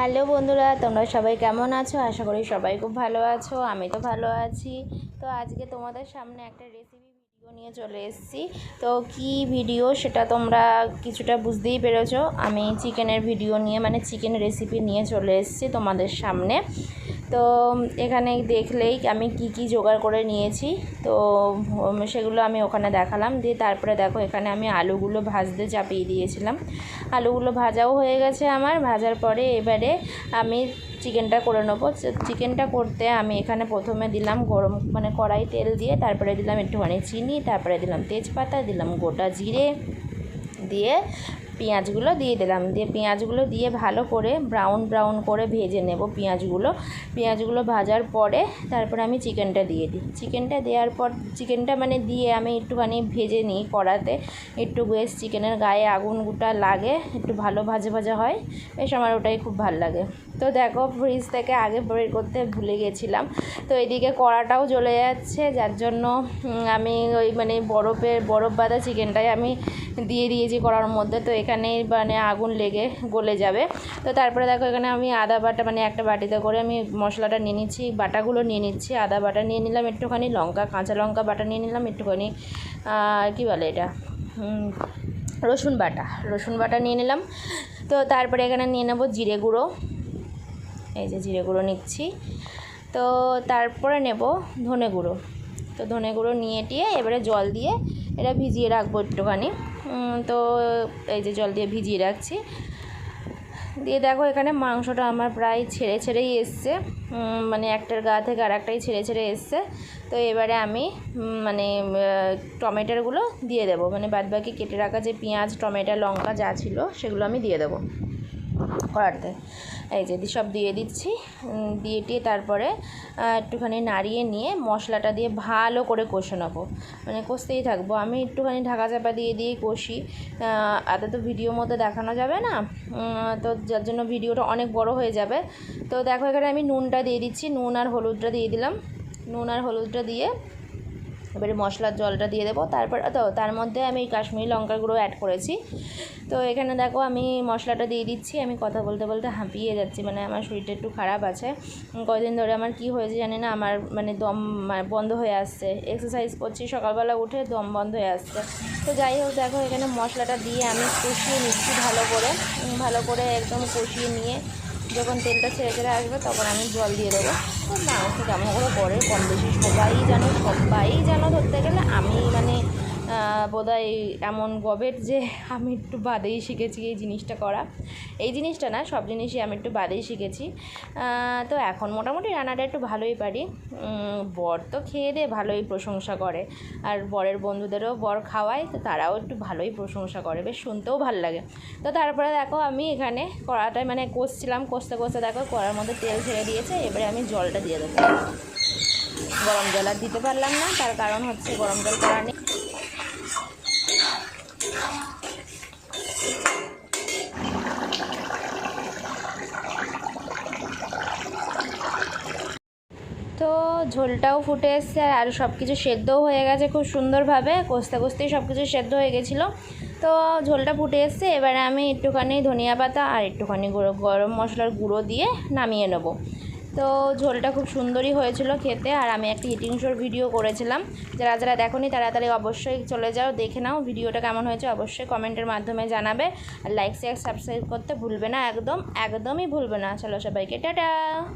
Hello বন্ধুরা, তোমরা সবাই কেমন আছো? আশা করি সবাই খুব ভালো আছো, আমি তো ভালো আছি। তো আজকে তোমাদের সামনে একটা রেসিপি ভিডিও নিয়ে চলে এসেছি। তো কি ভিডিও সেটা তোমরা কিছুটা বুঝতেই পেরেছ। আমি চিকেনের ভিডিও নিয়ে মানে চিকেন রেসিপি নিয়ে চলে এসেছি তোমাদের সামনে। তো এখানে দেখলেই আমি কি কি জোগাড় করে নিয়েছি। তো সেগুলো আমি ওখানে দেখালাম। দিয়ে তারপরে দেখো, এখানে আমি আলুগুলো ভাজতে চাপিয়ে দিয়েছিলাম। আলুগুলো ভাজাও হয়ে গেছে আমার। ভাজার পরে এবারে আমি চিকেনটা করে নেব। চিকেনটা করতে আমি এখানে প্রথমে দিলাম গরম মানে কড়াই তেল দিয়ে, তারপরে দিলাম একটুখানি চিনি, তারপরে দিলাম তেজপাতা, দিলাম গোটা জিরে, দিয়ে পেঁয়াজগুলো দিয়ে দিলাম। দিয়ে পেঁয়াজগুলো দিয়ে ভালো করে ব্রাউন ব্রাউন করে ভেজে নেব পেঁয়াজগুলো। পেঁয়াজগুলো ভাজার পরে তারপরে আমি চিকেনটা দিয়ে দিই। চিকেনটা দেওয়ার পর চিকেনটা মানে দিয়ে আমি একটুখানি ভেজে নিই কড়াতে। একটু বেশ চিকেনের গায়ে আগুন গুটা লাগে, একটু ভালো ভাজা ভাজা হয়। বেশ আমার ওটাই খুব ভালো লাগে। তো দেখো ফ্রিজ থেকে আগে বের করতে ভুলে গেছিলাম। তো এদিকে কড়াটাও জ্বলে যাচ্ছে, যার জন্য আমি ওই মানে বরফের, বরফ বাঁধা চিকেনটাই আমি দিয়ে দিয়েছি কড়ার মধ্যে। তো এখানেই মানে আগুন লেগে, গলে যাবে। তো তারপরে দেখো এখানে আমি আদা বাটা মানে একটা বাটিতে করে আমি মশলাটা নিয়ে নিচ্ছি, বাটাগুলো নিয়ে নিচ্ছি, আদা বাটা নিয়ে নিলাম একটুখানি, লঙ্কা, কাঁচা লঙ্কা বাটা নিয়ে নিলাম একটুখানি কী বলে এটা? রসুন বাটা রসুন বাটা নিয়ে নিলাম। তো তারপরে এখানে নিয়ে নেব জিরে গুঁড়ো। এই যে জিরে গুঁড়ো নিচ্ছি। তো তারপরে নেব ধনে গুঁড়ো। তো ধনে গুঁড়ো নিয়ে টিয়ে এবারে জল দিয়ে এটা ভিজিয়ে রাখব একটুখানি। তো এই যে জল দিয়ে ভিজিয়ে রাখছি। দিয়ে দেখো এখানে মাংসটা আমার প্রায় ছেড়ে ছেড়েই এসছে। মানে একটার গা থেকে আর একটাই ছেড়ে ছেড়ে এসছে। তো এবারে আমি মানে আহ, টমেটোগুলো দিয়ে দেবো। মানে বাদবাকি কেটে রাখা যে পেঁয়াজ টমেটো লঙ্কা যা ছিল সেগুলো আমি দিয়ে দেবো। কড়াতে এই যে সব দিয়ে দিচ্ছি। দিয়ে টিয়ে তারপরে একটুখানি নাড়িয়ে নিয়ে মশলাটা দিয়ে ভালো করে কষে নেব। মানে কষতেই থাকব। আমি একটুখানি ঢাকা চাপা দিয়ে দিয়ে কষি। এত তো ভিডিও মধ্যে দেখানো যাবে না। তো যার জন্য ভিডিওটা অনেক বড় হয়ে যাবে। তো দেখো এখানে আমি নুনটা দিয়ে দিচ্ছি। নুন আর হলুদটা দিয়ে দিলাম। নুন আর হলুদটা দিয়ে এবারে মশলার জলটা দিয়ে দেবো। তারপর তো তার মধ্যে আমি কাশ্মীরি লঙ্কার গুঁড়ো অ্যাড করেছি। তো এখানে দেখো আমি মশলাটা দিয়ে দিচ্ছি। আমি কথা বলতে বলতে হাঁপিয়ে যাচ্ছি মানে আমার শরীরটা একটু খারাপ আছে। উম, কয়দিন ধরে আমার কি হয়েছে জানি না আমার মানে দম মানে বন্ধ হয়ে আসছে। এক্সারসাইজ করছি সকালবেলা উঠে দম বন্ধ হয়ে আসছে। তো যাই হোক দেখো এখানে মশলাটা দিয়ে আমি কষিয়ে নিচ্ছি ভালো করে। ভালো করে একদম কষিয়ে নিয়ে যখন তেলটা ছেড়ে ছেড়ে আসবে, তখন আমি জল দিয়ে দেবো। তো মাংস কেমন করে করে, কম বেশি সবাই জানো সবাই জানো ধরতে গেলে, আমি মানে বোধহয় এমন গবেট যে আমি একটু বাদেই শিখেছি এই জিনিসটা করা। এই জিনিসটা না, সব জিনিসই আমি একটু বাদেই শিখেছি। তো এখন মোটামুটি রান্নাটা একটু ভালোই পারি। বর তো খেয়ে দিয়ে ভালোই প্রশংসা করে। আর বরের বন্ধুদেরও বর খাওয়ায়, তো তারাও একটু ভালোই প্রশংসা করে। বেশ শুনতেও ভালো লাগে। তো তারপরে দেখো আমি এখানে কড়াটায় মানে কষছিলাম, কষতে কষতে দেখো কড়ার মধ্যে তেল ছেড়ে দিয়েছে, এবারে আমি জলটা দিয়ে দেবো। গরম জল আর দিতে পারলাম না, তার কারণ হচ্ছে গরম জল করা নেই। তো ঝোলটাও ফুটে এসছে আর সব কিছু সেদ্ধও হয়ে গেছে খুব সুন্দরভাবে। কষতে কষতেই সব কিছু সেদ্ধ হয়ে গেছিল। তো ঝোলটা ফুটে এসছে, এবারে আমি একটুখানি ধনিয়া পাতা আর একটুখানি গরম মশলার গুঁড়ো দিয়ে নামিয়ে নেব। তো ঝোলটা খুব সুন্দরই হয়েছিল খেতে, আর আমি একটা হিটিং শোর ভিডিও করেছিলাম। যারা যারা দেখোনি তাড়াতাড়ি অবশ্যই চলে যাও, দেখে নাও ভিডিওটা কেমন হয়েছে, অবশ্যই কমেন্টের মাধ্যমে জানাবে। আর লাইক শেয়ার সাবস্ক্রাইব করতে ভুলবে না, একদম, একদমই ভুলবে না। চলো সবাইকে, টাটা!